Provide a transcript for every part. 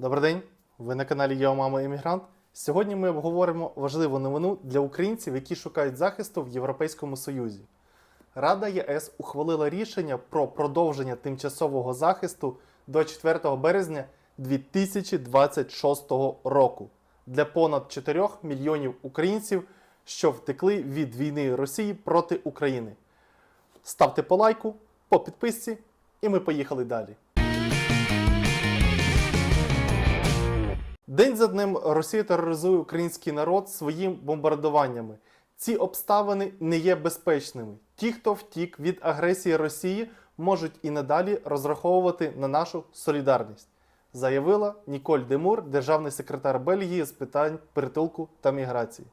Добрий день, ви на каналі Я Мама Іммігрант. Сьогодні ми обговоримо важливу новину для українців, які шукають захисту в Європейському Союзі. Рада єС ухвалила рішення про продовження тимчасового захисту до 4 березня 2026 року для понад 4 мільйонів українців, що втекли від війни Росії проти України. Ставте по лайку, по підписці, і ми поїхали далі. День за днем Росія тероризує український народ своїм бомбардуваннями. Ці обставини не є безпечними. Ті, хто втік від агресії Росії, можуть і надалі розраховувати на нашу солідарність, заявила Ніколь Демур, державний секретар Бельгії з питань притулку та міграції.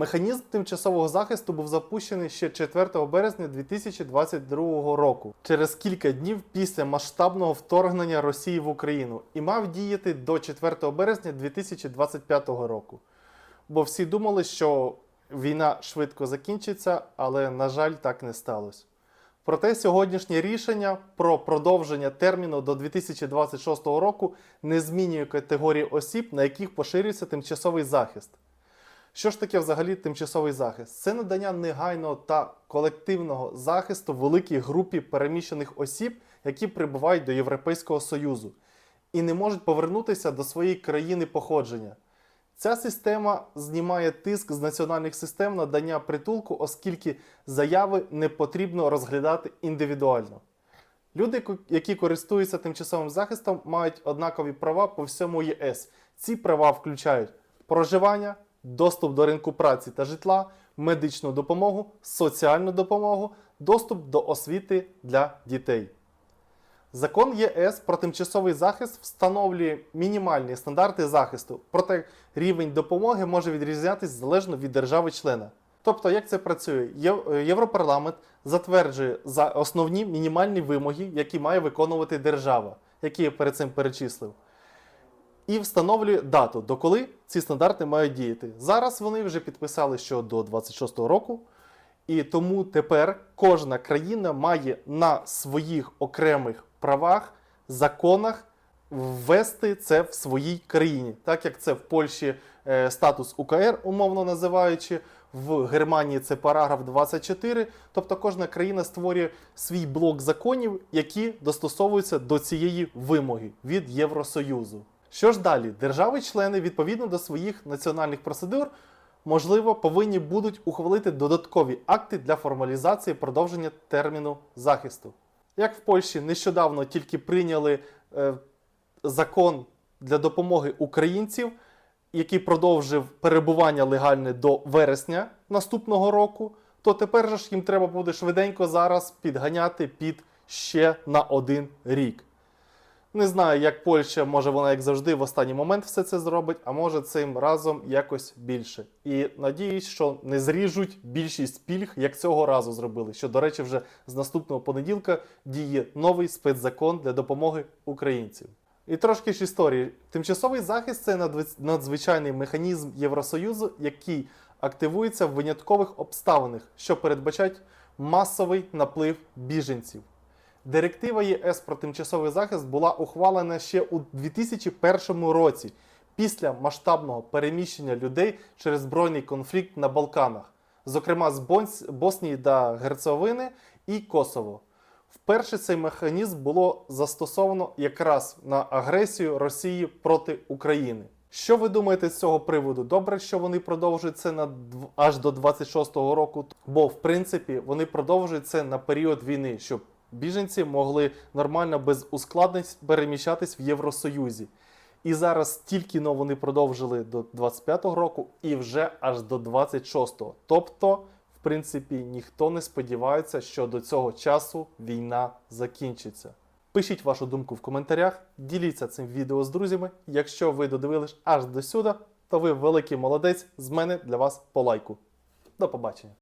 Механізм тимчасового захисту був запущений ще 4 березня 2022 року, через кілька днів після масштабного вторгнення Росії в Україну, і мав діяти до 4 березня 2025 року. Бо всі думали, що війна швидко закінчиться, але, на жаль, так не сталося. Проте сьогоднішнє рішення про продовження терміну до 2026 року не змінює категорії осіб, на яких поширюється тимчасовий захист. Що ж таке взагалі тимчасовий захист? Це надання негайного та колективного захисту великій групі переміщених осіб, які прибувають до Європейського Союзу і не можуть повернутися до своєї країни походження. Ця система знімає тиск з національних систем надання притулку, оскільки заяви не потрібно розглядати індивідуально. Люди, які користуються тимчасовим захистом, мають однакові права по всьому ЄС. Ці права включають проживання, доступ до ринку праці та житла, медичну допомогу, соціальну допомогу, доступ до освіти для дітей. Закон ЄС про тимчасовий захист встановлює мінімальні стандарти захисту, проте рівень допомоги може відрізнятися залежно від держави-члена. Тобто, як це працює? Європарламент затверджує за основні мінімальні вимоги, які має виконувати держава, які я перед цим перечислив, і встановлює дату, до коли ці стандарти мають діяти. Зараз вони вже підписали, що до 26-го року. І тому тепер кожна країна має на своїх окремих правах, законах ввести це в своїй країні, так як це в Польщі е, статус УКР, умовно називаючи, в Германії це параграф 24. Тобто кожна країна створює свій блок законів, які достосовуються до цієї вимоги від Євросоюзу. Що ж далі? Держави-члени відповідно до своїх національних процедур можливо, повинні будуть ухвалити додаткові акти для формалізації продовження терміну захисту. Як в Польщі нещодавно тільки прийняли е, закон для допомоги українців, який продовжив перебування легальне до вересня наступного року, то тепер же ж їм треба буде швиденько зараз підганяти під ще на один рік. Не знаю, як Польща, може вона, як завжди, в останній момент все це зробить, а може цим разом якось більше. І надіюсь, що не зріжуть більшість пільг, як цього разу зробили. Що, до речі, вже з наступного понеділка діє новий спецзакон для допомоги українців. І трошки ж історії. Тимчасовий захист це надзвичайний механізм Євросоюзу, який активується в виняткових обставинах, що передбачають масовий наплив біженців. Директива ЄС про тимчасовий захист була ухвалена ще у 2001 році після масштабного переміщення людей через збройний конфлікт на Балканах, зокрема з Боснії та Герцеговини і Косово. Вперше цей механізм було застосовано якраз на агресію Росії проти України. Що ви думаєте з цього приводу? Добре, що вони продовжують це на аж до 26-го року, бо в принципі вони продовжують це на період війни, щоб біженці могли нормально без ускладнень переміщатись в Євросоюзі. І зараз тільки но вони продовжили до 25-го року і вже аж до 26-го. Тобто, в принципі, ніхто не сподівається, що до цього часу війна закінчиться. Пишіть вашу думку в коментарях, діліться цим відео з друзями. Якщо ви додивились аж до сюди, то ви великий молодець з мене для вас по лайку. До побачення.